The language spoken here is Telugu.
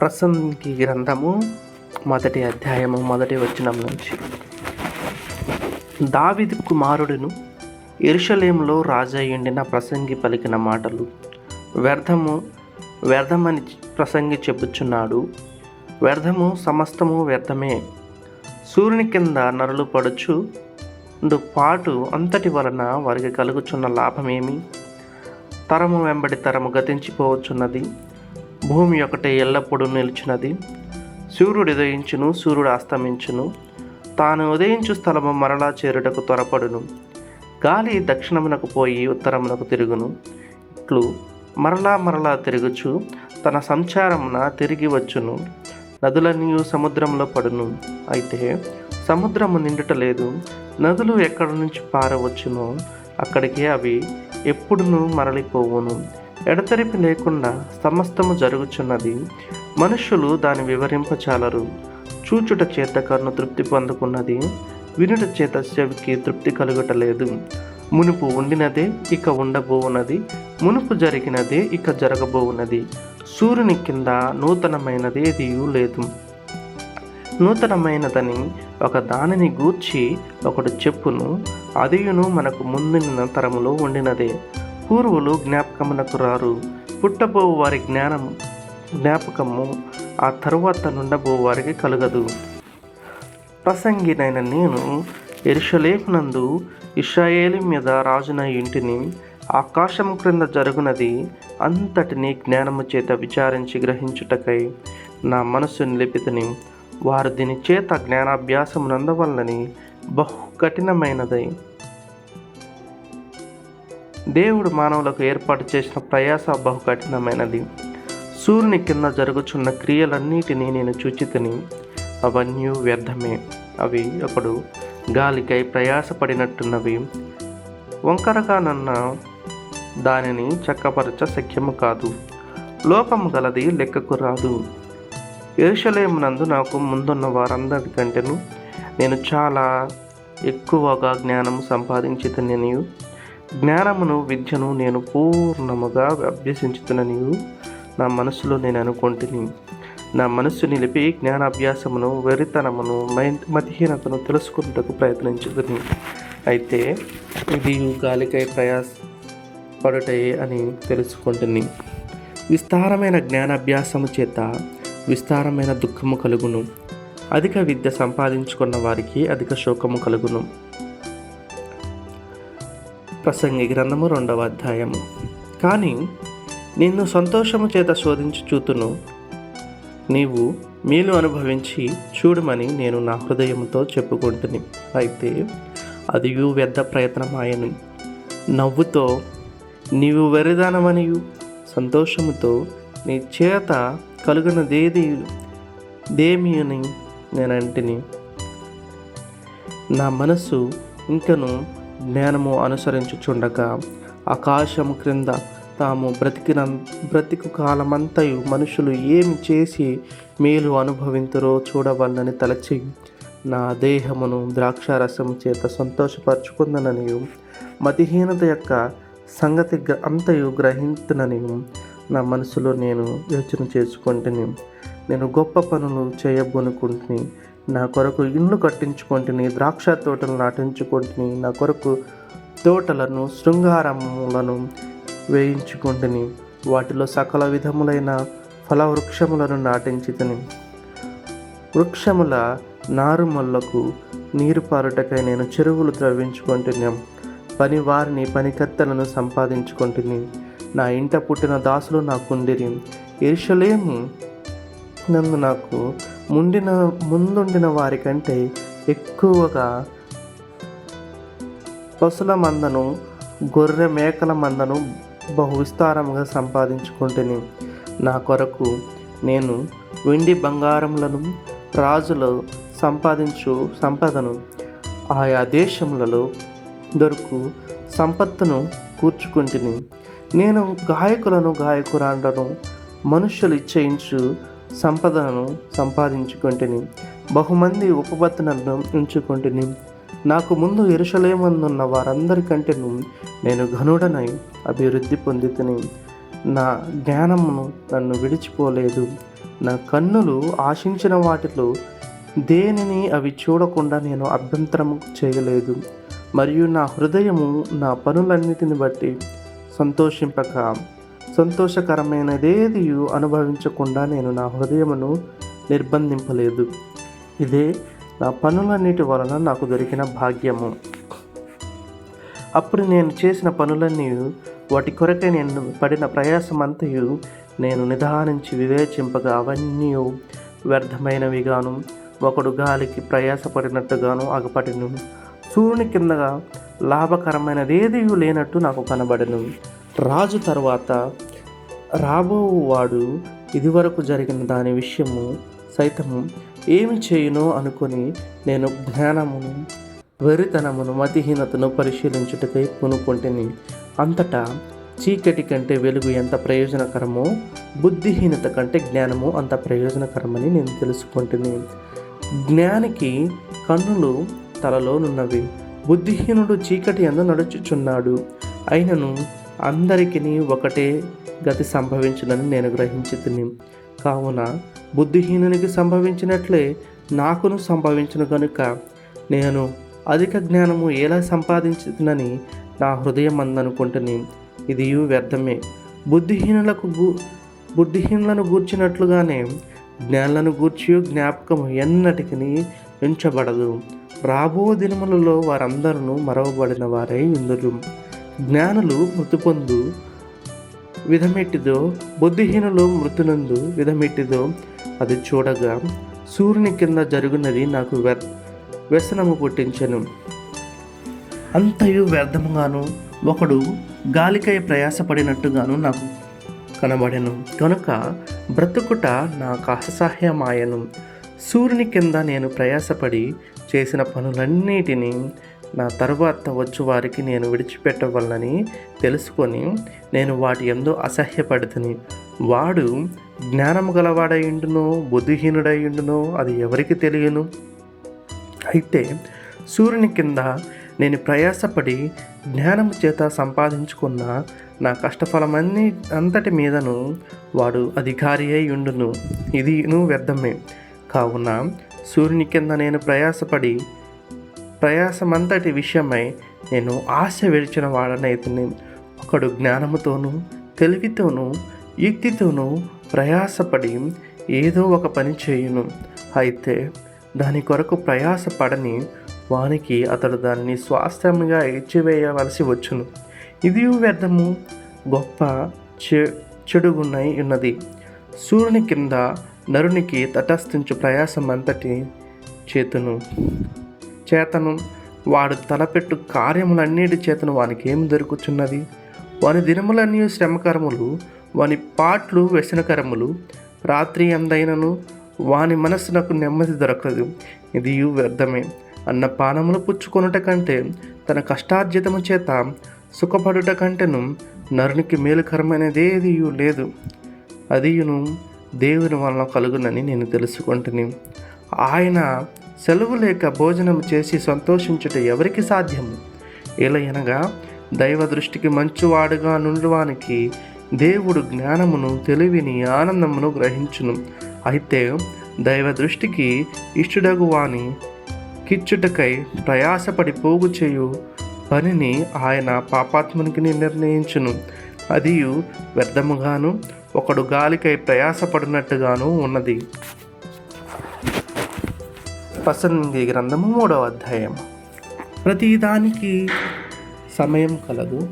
ప్రసంగి గ్రంథము మొదటి అధ్యాయము మొదటి వచనం నుంచి. దావిదు కుమారుడును ఎరుషలేములో రాజయ్యుండిన ప్రసంగి పలికిన మాటలు వ్యర్థము వ్యర్థమని ప్రసంగి చెప్పుచున్నాడు. వ్యర్థము సమస్తము వ్యర్థమే. సూర్యుని కింద నరులు పడుచు పాటు అంతటి వలన వారికి కలుగుచున్న లాభమేమి? తరము వెంబడి తరము గతించిపోవచ్చున్నది. భూమి ఒకటే ఎల్లప్పుడూ నిలిచినది. సూర్యుడు ఉదయించును సూర్యుడు అస్తమించును. తాను ఉదయించు స్థలము మరలా చేరుటకు త్వరపడును. గాలి దక్షిణమునకు పోయి ఉత్తరమునకు తిరుగును. ఇట్లు మరలా మరలా తిరుగుచు తన సంచారమున తిరిగి వచ్చును. నదులన్నీ సముద్రంలో పడును. అయితే సముద్రము నిండుట లేదు. నదులు ఎక్కడి నుంచి పారవచ్చునో అక్కడికి అవి ఎప్పుడును మరలిపోవును. ఎడతెరిపి లేకుండా సమస్తము జరుగుచున్నది. మనుష్యులు దాని వివరింపచాలరు. చూచుట చేత కన్ను తృప్తి పొందుకున్నది. వినుట చేత చెవికి తృప్తి కలుగటలేదు. మునుపు ఉండినదే ఇక ఉండబోవున్నది మునుపు జరిగినదే ఇక జరగబోవున్నది సూర్యుని కింద నూతనమైనది ఏదియూ లేదు. నూతనమైనదని ఒక దానిని గూర్చి ఒకడు చెప్పును అదియును మనకు ముందున్న తరములో ఉండినదే. పూర్వులు జ్ఞాపకమునకు రారు. పుట్టబోవు వారి జ్ఞానం జ్ఞాపకము ఆ తరువాత నుండబో వారికి కలగదు. ప్రసంగినైన నేను ఎరుషలేమునందు ఇస్రాయేలు మీద రాజున ఇంటిని ఆకాశం క్రింద జరుగునది అంతటిని జ్ఞానము చేత విచారించి గ్రహించుటకై నా మనస్సు నిలిపితని. వారు దీని చేత జ్ఞానాభ్యాసము నందవల్లని బహు కఠినమైనదై దేవుడు మానవులకు ఏర్పాటు చేసిన ప్రయాస బహు కఠినమైనది సూర్యుని కింద జరుగుచున్న క్రియలన్నిటినీ నేను చూచితిని అవన్నీ వ్యర్థమే. అవి ఒకడు గాలికై ప్రయాసపడినట్టున్నవి. వంకరగానన్న దానిని చక్కపరచ శక్యము కాదు. లోపము గలది లెక్కకు రాదు. ఏషలేమునందు నాకు ముందున్న వారందరి కంటేను నేను చాలా ఎక్కువగా జ్ఞానము సంపాదించితననియు జ్ఞానమును విద్యను నేను పూర్ణముగా అభ్యసించుతుననియు నా మనసులో నేను అనుకుంటుని నా మనస్సు నిలిపి జ్ఞానాభ్యాసమును వెరితనమును మతిహీనతను తెలుసుకుంటకు ప్రయత్నించుకుని అయితే ఇది గాలికై ప్రయాస పడుటయే అని తెలుసుకుంటుని. విస్తారమైన జ్ఞానాభ్యాసము చేత విస్తారమైన దుఃఖము కలుగును. అధిక విద్య సంపాదించుకున్న వారికి అధిక శోకము కలుగును. ప్రసంగి గ్రంథము రెండవ అధ్యాయము. కానీ నిన్ను సంతోషము చేత శోధించి చూతును. నీవు మేలు అనుభవించి చూడమని నేను నా హృదయంతో చెప్పుకుంటుని. అయితే అది వ్యర్థ ప్రయత్నమాయను. నవ్వుతో నీవు వెరిదానమనియు. సంతోషముతో నీ చేత కలుగునదేది దేమియని నేనంటిని. నా మనసు ఇంకను జ్ఞానము అనుసరించుచుండగా ఆకాశము క్రింద తాము బ్రతికిన బ్రతికు కాలమంతయు మనుషులు ఏమి చేసి మేలు అనుభవింతురో చూడవలనని తలచి నా దేహమును ద్రాక్షారసం చేత సంతోషపరచుకుందననియు. మతిహీనత యొక్క సంగతి అంతయు గ్రహించుననియు నా మనసులో నేను యోచన చేసుకుంటుని నేను గొప్ప పనులు చేయబోనుకుంటుని నా కొరకు ఇల్లు కట్టించుకుంటుని ద్రాక్ష తోటలు నాటించుకుంటుని నా కొరకు తోటలను శృంగారములను వేయించుకుంటుని వాటిలో సకల విధములైన ఫలవృక్షములను నాటించితిని. వృక్షముల నారుమల్లకు నీరు పారుటకై నేను చెరువులు త్రవ్వించుకుంటున్నాం పని వారిని పనికత్తెలను సంపాదించుకుంటుని. నా ఇంట పుట్టిన దాసులు నాకుండిరి ఎరుషలేము నందు నాకు ముండిన ముందుండిన వారికంటే ఎక్కువగా పశుల మందను గొర్రె మేకల మందను బహు విస్తారంగా సంపాదించుకుంటుని. నా కొరకు నేను వెండి బంగారములను రాజులు సంపాదించు సంపదను ఆయా దేశములలో దొరుకు సంపత్తును కూర్చుకుంటుని. నేను గాయకులను గాయకురాండను మనుషులు ఇచ్చయించు సంపదను సంపాదించుకుంటుని బహుమంది ఉపపత్తులను ఉంచుకుంటుని నాకు ముందు ఎరుషలేమందున్న వారందరికంటేను నేను ఘనుడనై అభివృద్ధి పొందితిని. నా జ్ఞానమును నన్ను విడిచిపోలేదు. నా కన్నులు ఆశించిన వాటిలో దేనిని అవి చూడకుండా నేను అభ్యంతరం చేయలేదు. మరియు నా హృదయము నా పనులన్నిటిని బట్టి సంతోషింపక సంతోషకరమైనదేది అనుభవించకుండా నేను నా హృదయమును నిర్బంధింపలేదు. ఇదే నా పనులన్నిటి వలన నాకు దొరికిన భాగ్యము. అప్పుడు నేను చేసిన పనులన్నీ వాటి కొరకే నేను పడిన ప్రయాసమంతయు నేను నిదానించి వివేచింపగా అవన్నీ వ్యర్థమైనవిగాను. ఒకడు గాలికి ప్రయాసపడినట్టుగాను అగపడిను. సూర్యుని కిందగా లాభకరమైనదేది లేనట్టు నాకు కనబడను. రాజు తర్వాత రాబోవాడు ఇదివరకు జరిగిన దాని విషయము సైతము ఏమి చేయునో అనుకొని నేను జ్ఞానమును వెరితనమును మతిహీనతను పరిశీలించుటకై పూనుకొంటిని. అంతటా చీకటి కంటే వెలుగు ఎంత ప్రయోజనకరమో బుద్ధిహీనత కంటే జ్ఞానము అంత ప్రయోజనకరమని నేను తెలుసుకుంటుని. జ్ఞానికి కన్నులు తలలోనున్నవి. బుద్ధిహీనుడు చీకటి ఎందు నడుచుచున్నాడు. అయినను అందరికీ ఒకటే గతి సంభవించునని నేను గ్రహించి కావున బుద్ధిహీనునికి సంభవించినట్లే నాకును సంభవించును కనుక నేను అధిక జ్ఞానము ఎలా సంపాదించుతునని నా హృదయం అందనుకుంటుని ఇది వ్యర్థమే. బుద్ధిహీనులకు బుద్ధిహీనులను గూర్చినట్లుగానే జ్ఞానులను గూర్చి జ్ఞాపకం ఎన్నటికి ఉంచబడదు. రాబో దినములలో వారందరూ మరవబడిన వారై ఇందురు జ్ఞానులు మృతిపొందు విధమెట్టిదో బుద్ధిహీనులు మృతునందు విధమెట్టిదో అది చూడగా సూర్యుని కింద జరుగునది నాకు వ్య వ్యసనము పుట్టించెను. అంతయు వ్యర్థముగాను ఒకడు గాలికై ప్రయాసపడినట్టుగాను నాకు కనబడెను. కనుక బ్రతుకుట నాకు అసహ్యమాయను. సూర్యుని కింద నేను ప్రయాసపడి చేసిన పనులన్నిటినీ నా తరువాత వచ్చు వారికి నేను విడిచిపెట్టవలనని తెలుసుకొని నేను వాటి ఎందు అసహ్యపడుతుని. వాడు జ్ఞానము గలవాడయుండునో బుద్ధిహీనుడయుండునో అది ఎవరికి తెలియను? అయితే సూర్యుని కింద నేను ప్రయాసపడి జ్ఞానము చేత సంపాదించుకున్న నా కష్టఫలమన్ని అంతటి మీదను వాడు అధికారి అయి ఉండును. ఇదిను వ్యర్థమే. కావున సూర్యుని కింద నేను ప్రయాసపడి ప్రయాసమంతటి విషయమై నేను ఆశ విడిచిన వాడనైతుని. ఒకడు జ్ఞానముతోనూ తెలివితోనూ యుక్తితోనూ ప్రయాసపడి ఏదో ఒక పని చేయును. అయితే దాని కొరకు ప్రయాసపడని వానికి అతడు దానిని స్వాస్థ్యంగా ఇచ్చివేయవలసి వచ్చును. ఇది వ్యర్థము? గొప్ప చె చెడుగున్నై ఉన్నది. సూర్యుని కింద నరునికి తటస్థించు ప్రయాసం అంతటి చేతును. చేతను వాడు తలపెట్టు కార్యములన్నిటి చేతను వానికి ఏమి దొరుకుచున్నది? వాని దినములన్నీ శ్రమకరములు వాని పాట్లు వ్యసనకరములు. రాత్రి ఎందైనను వాని మనస్సునకు నెమ్మది దొరకదు. ఇది వ్యర్థమే. అన్న పానములు పుచ్చుకొనుట కంటే తన కష్టార్జితము చేత సుఖపడుట కంటేను నరునికి మేలుకరమైనదేది లేదు. అదియును దేవుని వలన కలుగునని నేను తెలుసుకుంటుని. ఆయన సెలవు లేక భోజనం చేసి సంతోషించుట ఎవరికి సాధ్యము? ఏలయనగా దైవ దృష్టికి మంచివాడుగా నుండువానికి దేవుడు జ్ఞానమును తెలివిని ఆనందమును గ్రహించును. అయితే దైవ దృష్టికి ఇష్టడగు వాని కిచ్చుటకై ప్రయాసపడి పోగు చేయు పనిని ఆయన పాపాత్మునికి నిర్ణయించును. అది వ్యర్థముగాను ఒకడు గాలికై ప్రయాసపడినట్టుగాను ఉన్నది. పసంది గ్రంథము మూడవ అధ్యాయం ప్రతిదానికి సమయం కలదు.